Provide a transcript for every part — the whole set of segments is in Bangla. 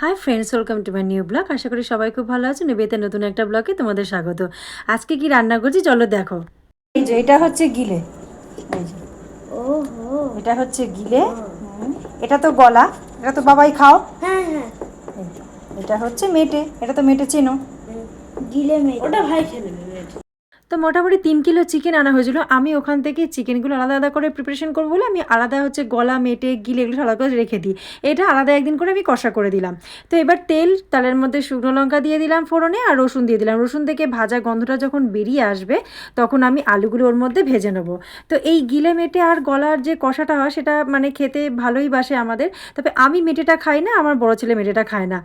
Hi friends welcome to my new blog আশা করি সবাই খুব ভালো আছে বেতে নতুন একটা ব্লগে তোমাদের স্বাগত। আজকে কি রান্না করছি? চলো দেখো। এই যে এটা হচ্ছে গিলে। ওহো। এটা হচ্ছে গিলে। এটা তো গলা। এটা তো বাবাই খাও। হ্যাঁ হ্যাঁ। এটা হচ্ছে মেটে। এটা তো মেটে চেনো। গিলে মেটে। ওটা ভাই খেলে নেবে। তো মোটামুটি তিন কিলো চিকেন আনা হয়েছিল। আমি ওখান থেকে চিকেনগুলো আলাদা আলাদা করে প্রিপারেশন করব বলে আমি আলাদা হচ্ছে গলা, মেটে, গিলে এগুলো আলাদা করে রেখে দিই। এটা আলাদা একদিন করে আমি কষা করে দিলাম। তো এবার তেল, তালের মধ্যে শুকনো লঙ্কা দিয়ে দিলাম ফোড়নে আর রসুন দিয়ে দিলাম। রসুন থেকে ভাজা গন্ধটা যখন বেরিয়ে আসবে, তখন আমি আলুগুলো ওর মধ্যে ভেজে নেব। তো এই গিলে, মেটে আর গলার যে কষাটা হয়, সেটা মানে খেতে ভালোই বাসে আমাদের। তবে আমি মেটেটা খাই না, আমার বড় ছেলে মেটেটা খায় না।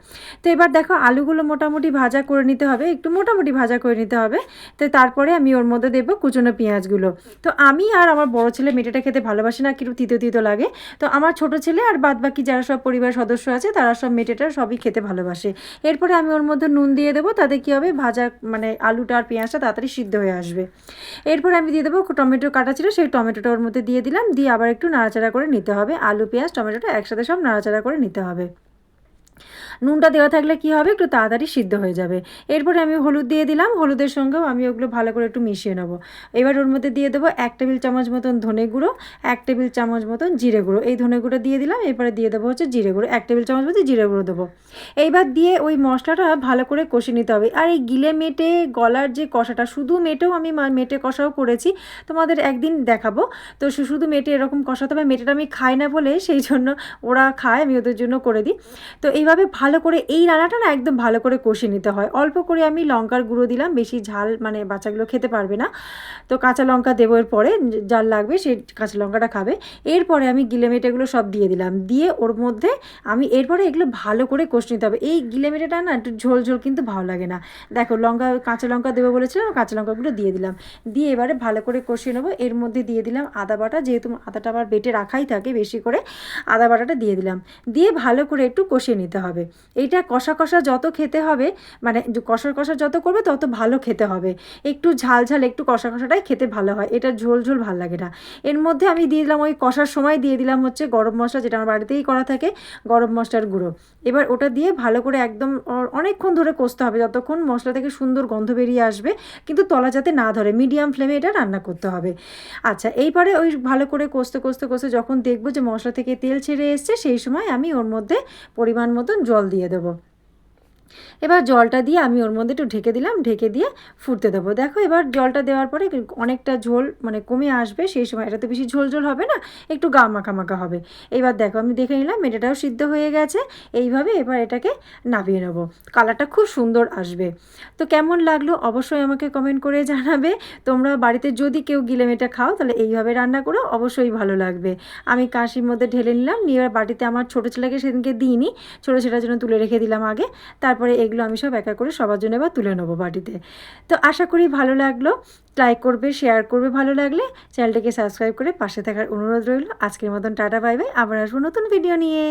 তো এবার দেখো আলুগুলো মোটামুটি ভাজা করে নিতে হবে। একটু মোটামুটি ভাজা করে নিতে হবে। তো তারপরে আমি ওর মধ্যে দেবো কুচনো পেঁয়াজগুলো। তো আমি আর আমার বড় ছেলে মেটেটা খেতে ভালোবাসে না, একটু তিতো তিতো লাগে। তো আমার ছোট ছেলে আর বাদ বাকি যারা সব পরিবার সদস্য আছে, তারা সব মেটেটা সবই খেতে ভালোবাসে। এরপরে আমি ওর মধ্যে নুন দিয়ে দেবো, তাতে কী হবে? ভাজা মানে আলুটা আর পেঁয়াজটা তাড়াতাড়ি সিদ্ধ হয়ে আসবে। এরপরে আমি দিয়ে দেবো টমেটো কাটা ছিল, সেই টমেটোটা ওর মধ্যে দিয়ে দিলাম। দিয়ে আবার একটু নাড়াচাড়া করে নিতে হবে। আলু, পেঁয়াজ, টমেটোটা একসাথে সব নাড়াচাড়া করে নিতে হবে। নুনটা দেওয়া থাকলে কি হবে? একটু তাড়াতাড়ি সিদ্ধ হয়ে যাবে। এরপরে আমি হলুদ দিয়ে দিলাম। হলুদের সঙ্গেও আমি ওগুলো ভালো করে একটু মিশিয়ে নেব। এবার ওর মধ্যে দিয়ে দেবো এক টেবিল চামচ মতন ধনে গুঁড়ো, এক টেবিল চামচ মতন জিরে গুঁড়ো। এই ধনে গুঁড়ো দিয়ে দিলাম। এরপরে দিয়ে দেবো হচ্ছে জিরে গুঁড়ো। এক টেবিল চামচ মতো জিরে গুঁড়ো দেবো। এইবার দিয়ে ওই মশলাটা ভালো করে কষে নিতে হবে। আর এই গিলে মেটে গলার যে কষাটা, শুধু মেটেও আমি মেটে কষাও করেছি। তোমাদের একদিন দেখাবো। তো শুধু মেটে এরকম কষাতে হবে। মেটেটা আমি খাই না বলে সেই জন্য ওরা খায়, আমি ওদের জন্য করে দিই। তো এইভাবে ভালো করে এই রান্নাটা না একদম ভালো করে কষে নিতে হয়। অল্প করে আমি লঙ্কার গুঁড়ো দিলাম, বেশি ঝাল মানে বাচ্চাগুলো খেতে পারবে না। তো কাঁচা লঙ্কা দেবো এর পরে যার লাগবে সেই কাঁচা লঙ্কাটা খাবে। এরপরে আমি গিলে মেটেগুলো সব দিয়ে দিলাম। দিয়ে ওর মধ্যে আমি এরপরে এগুলো ভালো করে কষে নিতে হবে। এই গিলে মেটেটা না একটু ঝোল ঝোল কিন্তু ভালো লাগে না। দেখো লঙ্কা, কাঁচা লঙ্কা দেবো বলেছিলাম, কাঁচা লঙ্কাগুলো দিয়ে দিলাম। দিয়ে এবারে ভালো করে কষিয়ে নেব। এর মধ্যে দিয়ে দিলাম আদা বাটা, যেহেতু আদাটা আবার বেটে রাখাই থাকে বেশি করে, আদা বাটাটা দিয়ে দিলাম। দিয়ে ভালো করে একটু কষিয়ে নিতে হবে। এইটা কষা কষা যত খেতে হবে মানে কষা কষা যত করবে তত ভালো খেতে হবে। একটু ঝাল ঝাল একটু কষা কষাটাই খেতে ভালো হয় এটা ঝোল ঝোল ভালো লাগে না। এর মধ্যে আমি দিয়ে দিলাম ওই কষার সময় দিয়ে দিলাম হচ্ছে গরম মশলা যেটা আমার বাড়িতেই করা থাকে, গরম মশলার গুঁড়ো। এবার ওটা দিয়ে ভালো করে একদম অনেকক্ষণ ধরে কষতে হবে যতক্ষণ মশলা থেকে সুন্দর গন্ধ বেরিয়ে আসবে, কিন্তু তলা যাতে না ধরে, মিডিয়াম ফ্লেমে এটা রান্না করতে হবে। আচ্ছা এইবারে ওই ভালো করে কষতে কষতে কষতে যখন দেখব যে মশলা থেকে তেল ছেড়ে এসছে, সেই সময় আমি ওর মধ্যে পরিমাণ মতন জল দিয়ে দেবো। এবার জলটা দিয়ে আমি ওর মধ্যে একটু ঢেকে দিলাম, ঢেকে দিয়ে ফুটতে দেবো। দেখো এবার জলটা দেওয়ার পরে অনেকটা ঝোল মানে কমে আসবে, সেই সময় এটা তো বেশি ঝোল ঝোল হবে না, একটু গা মাখা মাখা হবে। এবার দেখো আমি দেখে নিলাম এটাটাও সিদ্ধ হয়ে গেছে, এইভাবে এবার এটাকে নামিয়ে নেব। কালারটা খুব সুন্দর আসবে। তো কেমন লাগল অবশ্যই আমাকে কমেন্ট করে জানাবে। তোমরা বাড়িতে যদি কেউ গিলে মেটা খাও, তাহলে এইভাবে রান্না করো, অবশ্যই ভালো লাগবে। আমি কাশির মধ্যে ঢেলে নিলাম, নিয়ে বাটিতে আমার ছোটো ছেলেকে সেদিনকে দিইনি, ছোটো ছেলের জন্য তুলে রেখে দিলাম আগে। তারপরে এগুলো আমি সব একা করে সবার জন্য এবার তুলে নেব বাড়িতে। তো আশা করি ভালো লাগল। লাইক করবে শেয়ার করবে ভালো লাগলে চ্যানেলটাকে সাবস্ক্রাইব করে পাশে থাকার অনুরোধ রইল। আজকের মতন টাটা বাই বাই আবার আসব নতুন ভিডিও নিয়ে।